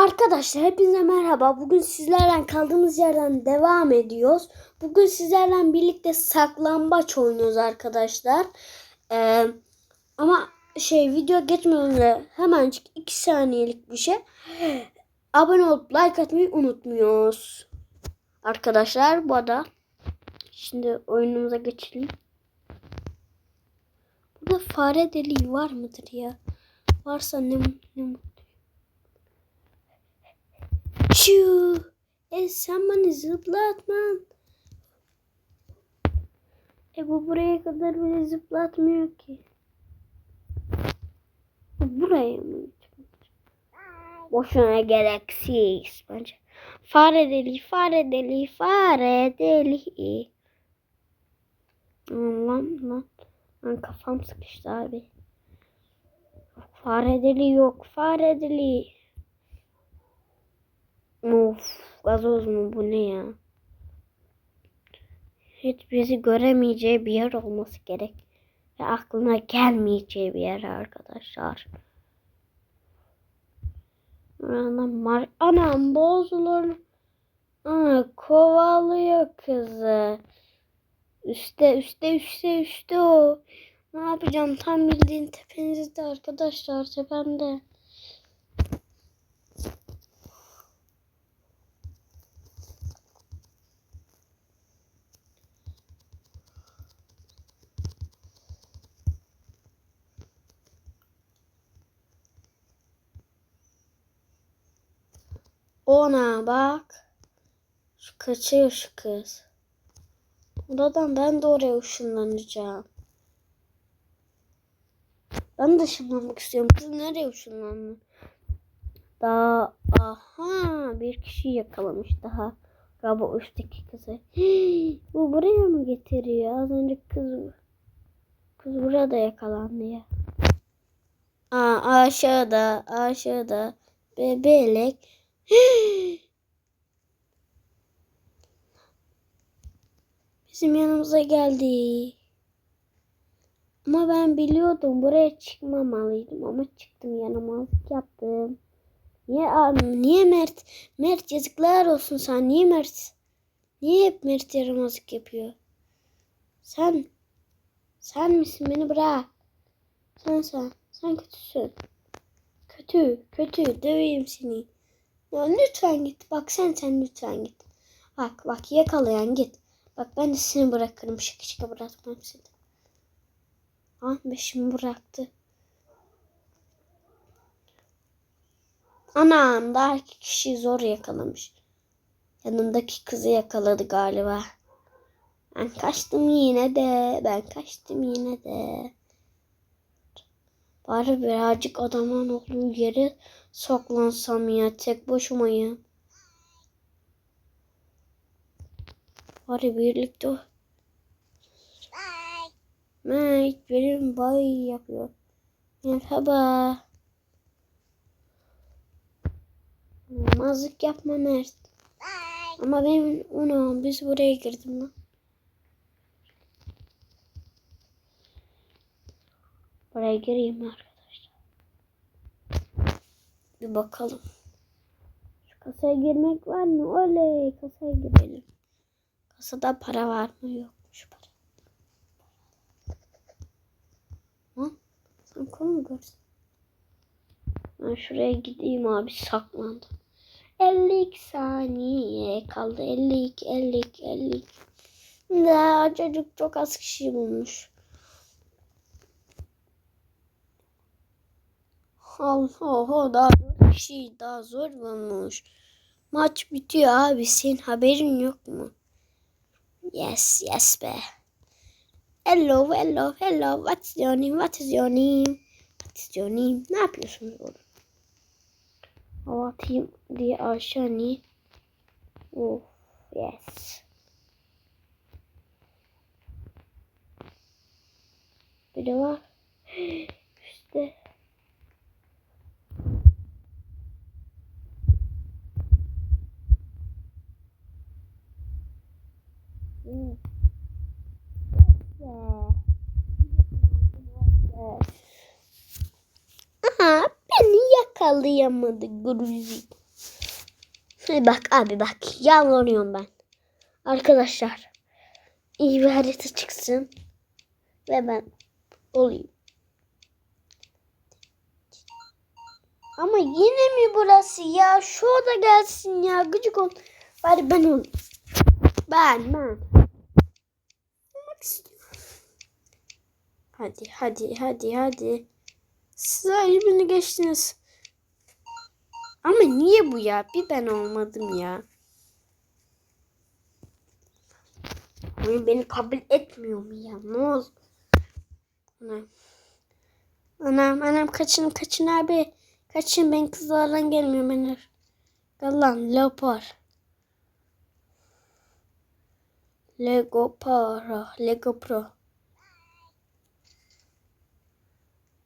Arkadaşlar hepinize merhaba. Bugün sizlerle kaldığımız yerden devam ediyoruz. Bugün sizlerle birlikte saklambaç oynuyoruz arkadaşlar. Ee, ama şey video geçmeden önce hemencik 2 saniyelik bir şey. Abone olup like atmayı unutmuyoruz. Arkadaşlar bu arada şimdi oyunumuza geçelim. Burada fare deliği var mıdır ya? Varsa ne, ne mutlu. Çuu. E sen beni zıplatman. E bu buraya kadar beni zıplatmıyor ki. Bu Buraya mı? Boşuna gereksiz bence. Fare deli, fare deli, fare deli. Lan lan. Lan kafam sıkıştı abi. Fare deli yok, fare deli. Of gazoz mu bu ne ya? Hiç bizi göremeyeceği bir yer olması gerek. Ve aklına gelmeyeceği bir yer arkadaşlar. Anam, mar Anam bozulur. Ana kovalıyor kızı. Üste üste üste üste o. Ne yapacağım tam bildiğin tepenizde arkadaşlar tepemde. Ona bak. Şu kaçıyor şu kız. Oradan ben de oraya ışınlanacağım. Ben de ışınlanmak istiyorum. Kız nereye ışınlandı? Daha aha bir kişi yakalamış daha. Galiba üstteki kızı. Hii, bu buraya mı getiriyor? Az önce kız kız burada yakalandı ya. Aa, aşağıda aşağıda bebelek. Bizim yanımıza geldi. Ama ben biliyordum buraya çıkmamalıydım ama çıktım yanımazlık yaptım. Niye abi, niye Mert? Mert yazıklar olsun sen. Niye Mert? Niye hep Mert yaramazlık yapıyor? Sen sen misin beni bırak. Sen sen. Sen kötüsün. Kötü, kötü. Döveyim seni. Ya lütfen git. Bak sen sen lütfen git. Bak bak yakalayan git. Bak ben de seni bırakırım. Şaka şaka bırakmam seni. Ah beşimi bıraktı. Anam daha iki kişiyi zor yakalamış. Yanındaki kızı yakaladı galiba. Ben kaçtım yine de. Ben kaçtım yine de. Bari birazcık adamın olduğu yere soklansam ya. Tek başımayım. Bari birlikte. Mate benim bay yapıyor. Merhaba. Mazlık yapma Mert. Ama benim onu biz buraya girdim lan. Buraya gireyim arkadaşlar. Bir bakalım. Şu kasaya girmek var mı? Oley kasaya girelim. Kasada para var mı? Yokmuş para. Lan sen konu görsün. Ben şuraya gideyim abi saklandım. 52 saniye kaldı. 52, 52, 52. Daha çocuk çok az kişi bulmuş. Oho daha 4 kişi daha zor bulmuş. Maç bitiyor abi. Senin haberin yok mu? Yes, yes be. Hello, hello, hello. What's your name? What is your name? What is your name? Ne yapıyorsunuz oğlum? Hava atayım diye aşağı niye? Oh, yes. Bir de var. İşte. Aha beni yakalayamadı Gruzi. Bak abi bak yalvarıyorum ben. Arkadaşlar iyi bir harita çıksın ve ben olayım. Ama yine mi burası ya? Şu da gelsin ya. Gıcık ol. Bari ben olayım. Ben ben. Hadi hadi hadi hadi. Siz beni geçtiniz. Ama niye bu ya? Bir ben olmadım ya. Oyun beni kabul etmiyor mu ya? Ne oldu? Anam. Anam anam kaçın kaçın abi. Kaçın ben kızlardan gelmiyorum ben. Gel lan Lego Pro. Lego Pro.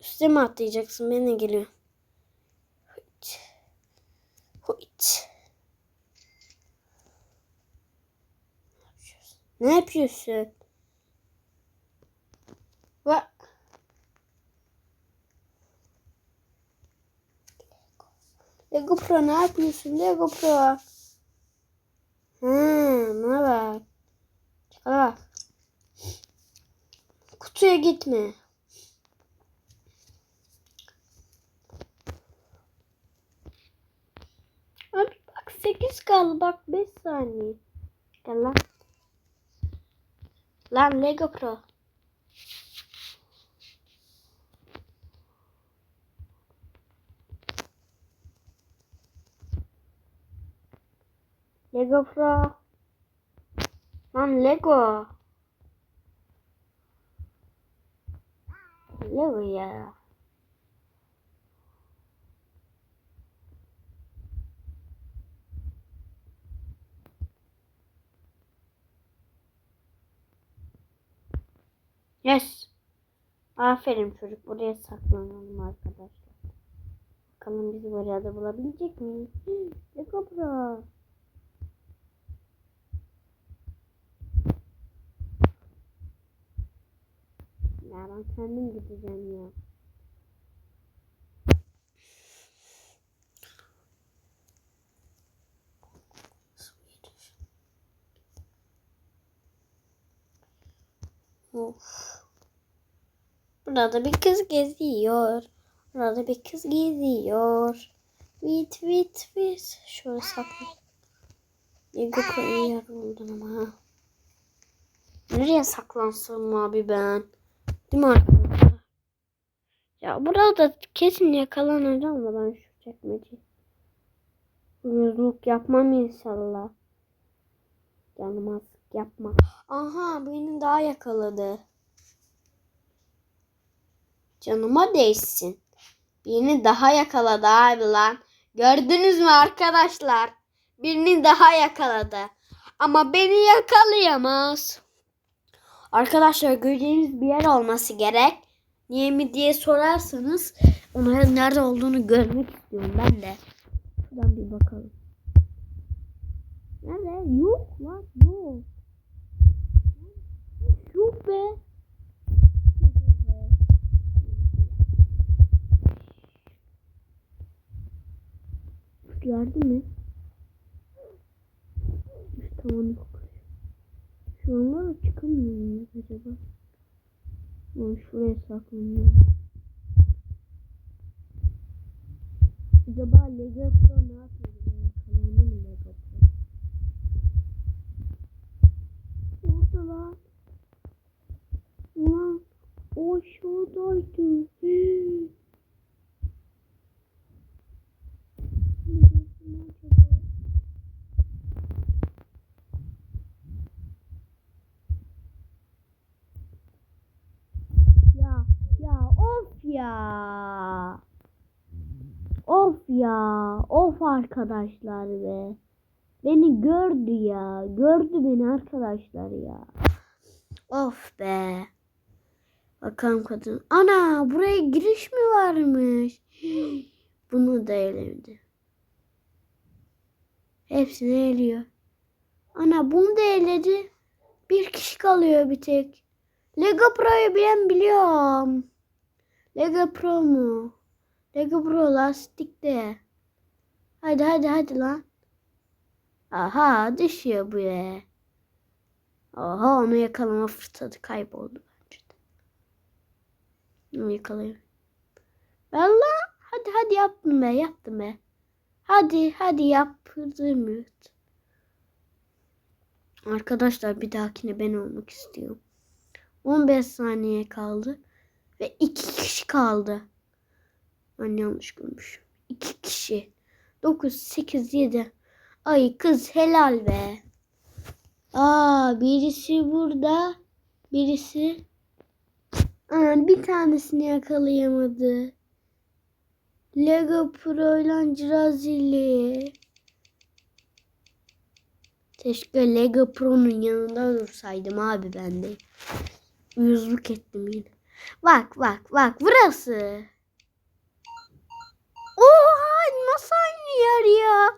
Üstüme atlayacaksın. Ben de geliyorum. Hıç. Ne yapıyorsun? Va Lego Pro ne yapıyorsun? Lego Pro. Hmm, ne bak. Çıkala bak. Kutuya gitme. Abi bak 8 kaldı bak 5 saniye. Gel lan. Lan Lego Pro. Lego Pro. Lan Lego. Lego ya. Yes. Aferin çocuk. Buraya saklanalım arkadaşlar. Bakalım bizi buraya da bulabilecek miyiz? Lego Pro. Ya ben kendim gideceğim ya. Of. Burada bir kız geziyor. Burada bir kız geziyor. Vit vit vit. Şöyle sakla. Lego koyu yer buldum ama. Nereye saklansam abi ben? Değil mi arkadaşlar? Ya burada kesin yakalanacağım da ben şu çekmeceyi. Uyuzluk yapmam inşallah. Canım yapma. Aha beni daha yakaladı. Canıma değsin. Birini daha yakaladı abi lan. Gördünüz mü arkadaşlar? Birini daha yakaladı. Ama beni yakalayamaz. Arkadaşlar göreceğiniz bir yer olması gerek. Niye mi diye sorarsanız onların nerede olduğunu görmek istiyorum ben de. Şuradan bir bakalım. Nerede? Yok lan yok. Yok be. Gördün mü? İşte onu Şu anda çıkamıyor muyuz acaba? Ben şuraya saklanıyorum. Acaba Lego Pro ne yapıyor? Yakalandı mı Lego Pro? Orada lan. Ulan o şuradaydı. Ya ya of ya. Of ya. Of arkadaşlar be. Beni gördü ya. Gördü beni arkadaşlar ya. Of be. Bakalım kadın. Ana buraya giriş mi varmış? Bunu da elemedi. Hepsini eliyor. Ana bunu da eledi. Bir kişi kalıyor bir tek. Lego Pro'yu ben biliyorum. Lego Pro mu? Lego Pro lastikte. Hadi hadi hadi lan. Aha düşüyor bu ya. Oha onu yakalama fırsatı kayboldu bence de. Onu yakalayayım. Valla hadi hadi yaptım be yaptım be. Hadi hadi yaptım. Arkadaşlar bir dahakine ben olmak istiyorum. 15 saniye kaldı. Ve 2 kişi kaldı. Ben yanlış görmüşüm. 2 kişi. 9, 8, 7. Ay kız helal be. Aa birisi burada. Birisi. Aa, bir tanesini yakalayamadı. Lego Pro ile Cirazili. Keşke Lego Pro'nun yanında dursaydım abi ben de. Uyuzluk ettim yine. Bak bak bak burası. Oha nasıl aynı yer ya?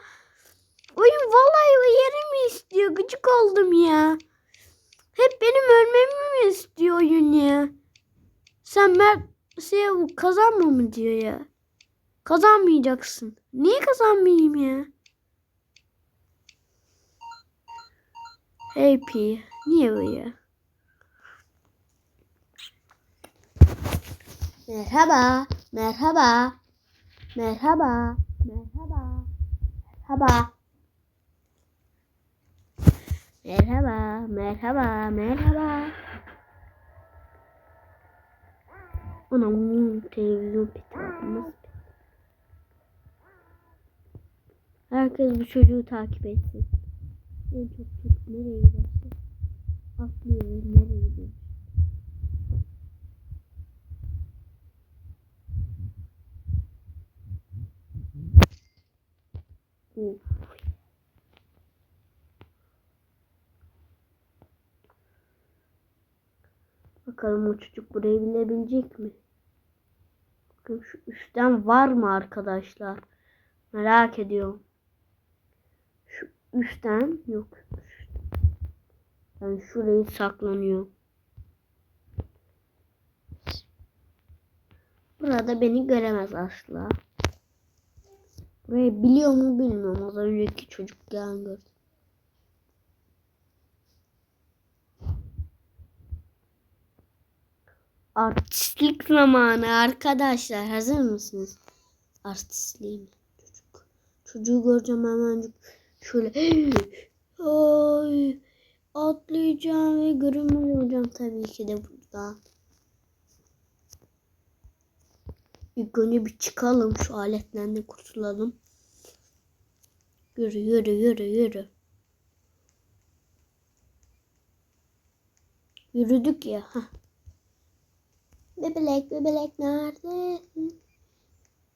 Oyun vallahi o yeri mi istiyor? Gıcık oldum ya. Hep benim ölmemi mi istiyor oyun ya? Sen Mert şey, kazanma mı diyor ya? Kazanmayacaksın. Niye kazanmayayım ya? Hey P. Niye ya? Merhaba. Merhaba. Merhaba. Merhaba. Merhaba. Merhaba. Merhaba. Merhaba. Anam televizyon peti Nasıl? Herkes bu çocuğu takip etsin. En çok çocuk nereye giderse atlıyor nereye gidiyor. Uf. Bakalım o çocuk burayı bilebilecek mi? Bakın şu üstten var mı arkadaşlar? Merak ediyorum. Şu üstten yok. Ben şurayı saklanıyor. Burada beni göremez asla. Burayı biliyor mu bilmiyorum. Az önceki çocuk gelen gördüm. Artistlik zamanı arkadaşlar. Hazır mısınız? Artistliğim. Çocuk. Çocuğu göreceğim hemen şöyle. Ay, atlayacağım ve görünmez olacağım tabii ki de burada. İlk önce bir çıkalım şu aletlerden kurtulalım. Yürü yürü yürü yürü. Yürüdük ya. Heh. Bebelek bebelek neredesin?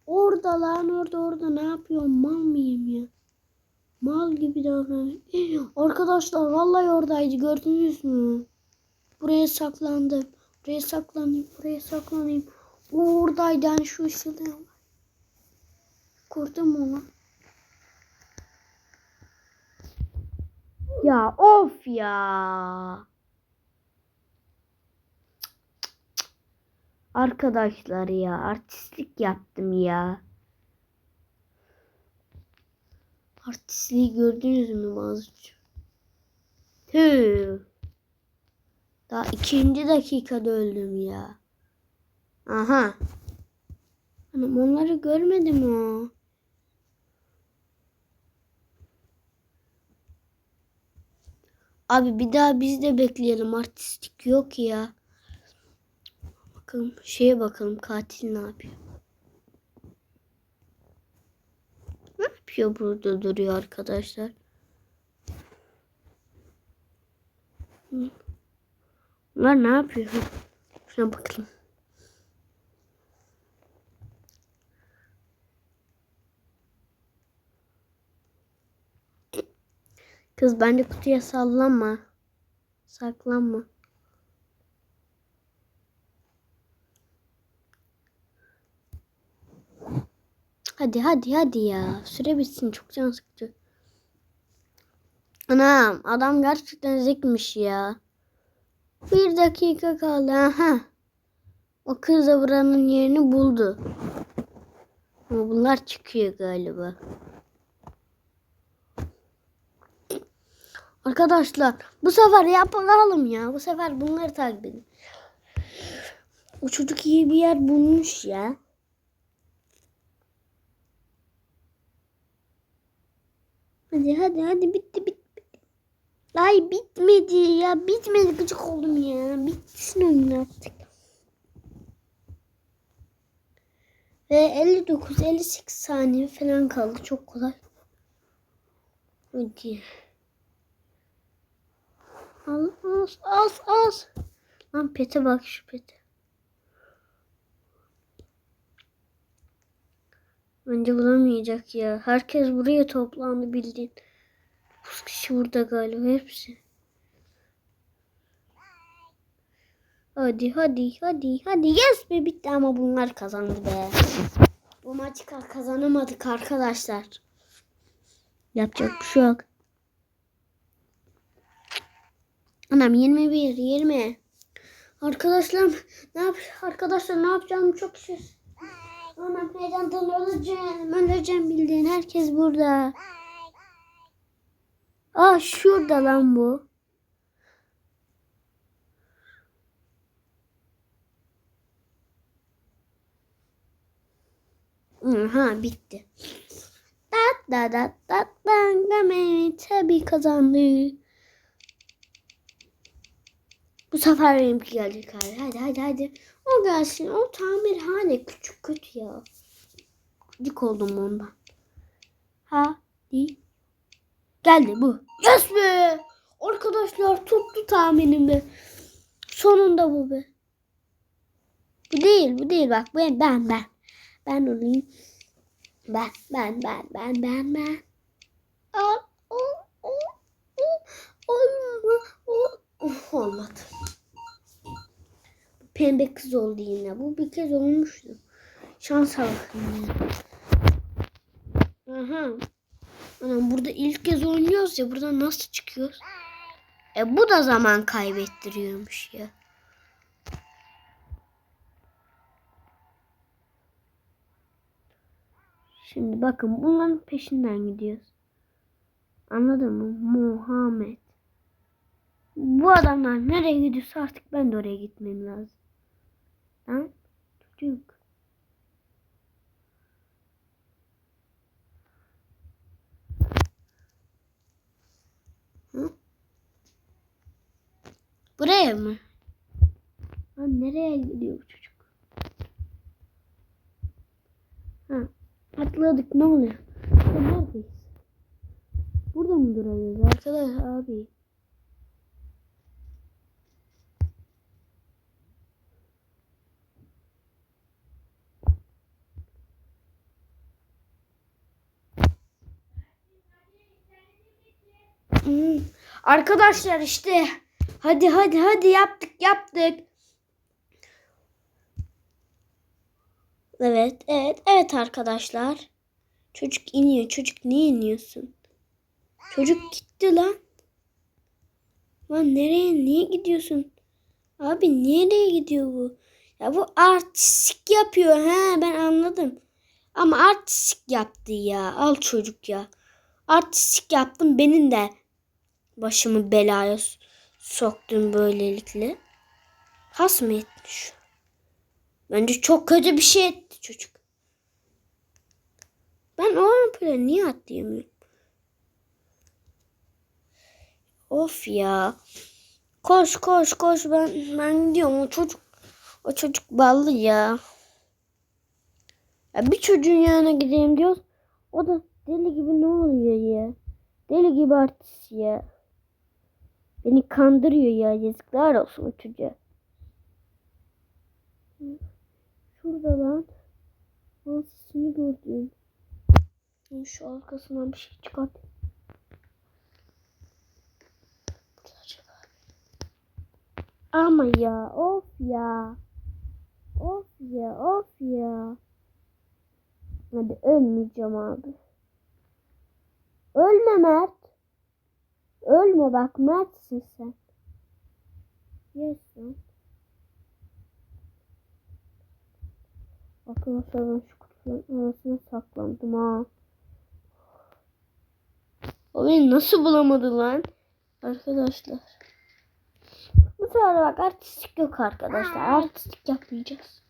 Orada lan orada orada ne yapıyorsun mal mıyım ya? Mal gibi davranıyor. Arkadaşlar vallahi oradaydı gördünüz mü? Buraya saklandım. Buraya saklanayım. Buraya saklanayım. Oradaydı yani şu ışıldı. Kurdum onu. Ya of ya. Arkadaşlar ya artistlik yaptım ya. Artistliği gördünüz mü bazı? Tüh. Daha ikinci dakikada öldüm ya. Aha. Hanım onları görmedim o. Abi bir daha biz de bekleyelim. Artistik yok ya. Bakalım şeye bakalım katil ne yapıyor. Ne yapıyor burada duruyor arkadaşlar. Bunlar ne yapıyor? Şuna bakalım. Kız bence kutuya sallanma. Saklanma. Hadi hadi hadi ya. Süre bitsin çok can sıkıcı. Anam adam gerçekten zekmiş ya. Bir dakika kaldı. Aha. O kız da buranın yerini buldu. Ama bunlar çıkıyor galiba. Arkadaşlar bu sefer yapalım ya. Bu sefer bunları takip edin. O çocuk iyi bir yer bulmuş ya. Hadi hadi hadi bitti bitti. Ay bitmedi ya bitmedi gıcık oldum ya. Bitsin oyun artık. Ve 59-58 saniye falan kaldı. Çok kolay. Hadi. Al az az az. Lan pete bak şu pete. Bence bulamayacak ya. Herkes buraya toplandı bildiğin. 9 kişi burada galiba hepsi. Hadi hadi hadi hadi yes be bitti ama bunlar kazandı be. Bu maçı ka- kazanamadık arkadaşlar. Yapacak bir şey yok. Anam 21 20. Arkadaşlar ne yap arkadaşlar ne yapacağımı çok şaşır. Anam heyecandan öleceğim. Öleceğim bildiğin herkes burada. Aa şurada lan bu. Aha bitti. Da da da da da da tabi kazandı. Bu sefer benimki gelecek hadi hadi hadi hadi. O gelsin o tamirhane küçük kötü ya. Dik oldum ondan. Hadi. Geldi bu. Yes be. Arkadaşlar tuttu tahminimi. Sonunda bu be. Bu değil bu değil bak ben ben ben. Ben olayım. Ben ben ben ben ben ben. Aa, o, o, o, o, o, Of, olmadı. Pembe kız oldu yine. Bu bir kez olmuştu. Şansa bakın ya. Aha. Anam burada ilk kez oynuyoruz ya. Buradan nasıl çıkıyoruz? E bu da zaman kaybettiriyormuş ya. Şimdi bakın bunların peşinden gidiyoruz. Anladın mı? Muhammed. Bu adamlar nereye gidiyorsa artık ben de oraya gitmem lazım. Lan çocuk. Hı? Buraya mı? Lan nereye gidiyor bu çocuk? Ha, atladık ne oluyor? Neredeyiz? Burada mı duracağız arkadaş abi? Arkadaşlar işte hadi hadi hadi yaptık yaptık. Evet evet evet arkadaşlar. Çocuk iniyor. Çocuk niye iniyorsun? Çocuk gitti lan. Lan nereye niye gidiyorsun? Abi nereye gidiyor bu? Ya bu artistik yapıyor he ben anladım. Ama artistik yaptı ya. Al çocuk ya. Artistik yaptın benim de başımı belaya s- soktun böylelikle. Has mı etmiş? Bence çok kötü bir şey etti çocuk. Ben o ampule niye atlayamıyorum? Of ya. Koş koş koş ben ben gidiyorum o çocuk o çocuk ballı ya. Ya bir çocuğun yanına gideyim diyoruz. O da deli gibi ne oluyor ya? Deli gibi artist ya. Beni kandırıyor ya yazıklar olsun o çocuğa. Şurada lan. Ben sesini gördüm. Şu arkasından bir şey çıkart. Ama ya of ya. Of ya of ya. Hadi ölmeyeceğim abi. Ölme Mert. Ölme bak Mert'sin sen. Yes lan. Arkadaşlar ben şu kutuların arasına saklandım ha. O beni nasıl bulamadı lan? Arkadaşlar. Bu sefer bak artistik yok arkadaşlar. Artistik yapmayacağız.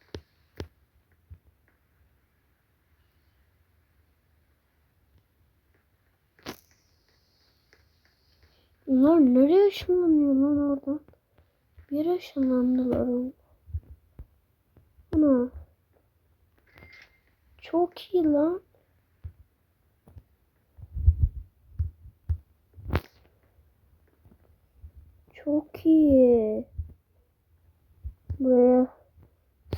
Bunlar nereye ışınlanıyor lan oradan? Bir yere ışınlandılar. Ana. Çok iyi lan. Çok iyi. Buraya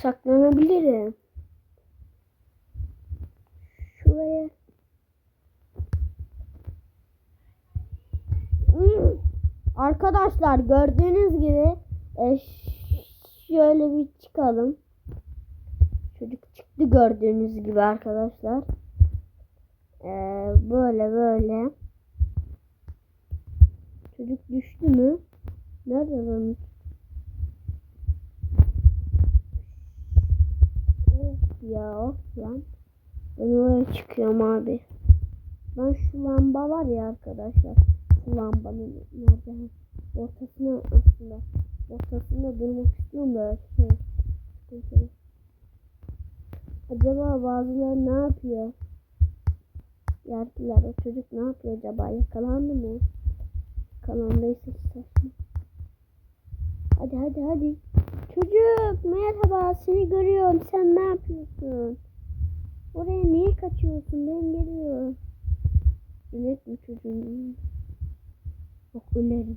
saklanabilirim. Şuraya. Arkadaşlar gördüğünüz gibi e, şöyle bir çıkalım. Çocuk çıktı gördüğünüz gibi arkadaşlar. E, böyle böyle. Çocuk düştü mü? Nerede lan? Of ya of lan. Ben oraya çıkıyorum abi. Ben şu lamba var ya arkadaşlar. Lambanın nerede? Ortasına aslında. Ortasında durmak istiyorum da. Şey, sıkıntılı. Acaba bazıları ne yapıyor? Yerdiler o çocuk ne yapıyor acaba? Yakalandı mı? Yakalandıysa saçma. Hadi hadi hadi. Çocuk merhaba seni görüyorum. Sen ne yapıyorsun? Oraya niye kaçıyorsun? Ben geliyorum. İnek mi çocuğum? Yok ölerim.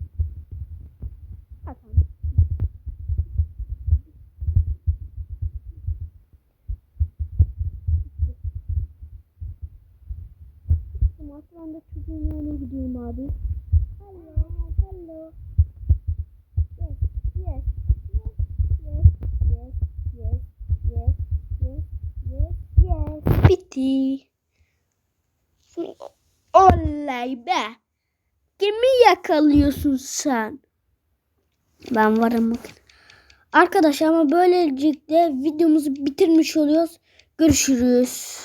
Tamam ben de çocuğun yanına gidiyorum abi. Hello, hello. Yes, yes, yes, yes, yes, yes, yes, yes, yes, yes. Bitti. Olay be. Kimi yakalıyorsun sen? Ben varım bakın. Arkadaşlar ama böylelikle videomuzu bitirmiş oluyoruz. Görüşürüz.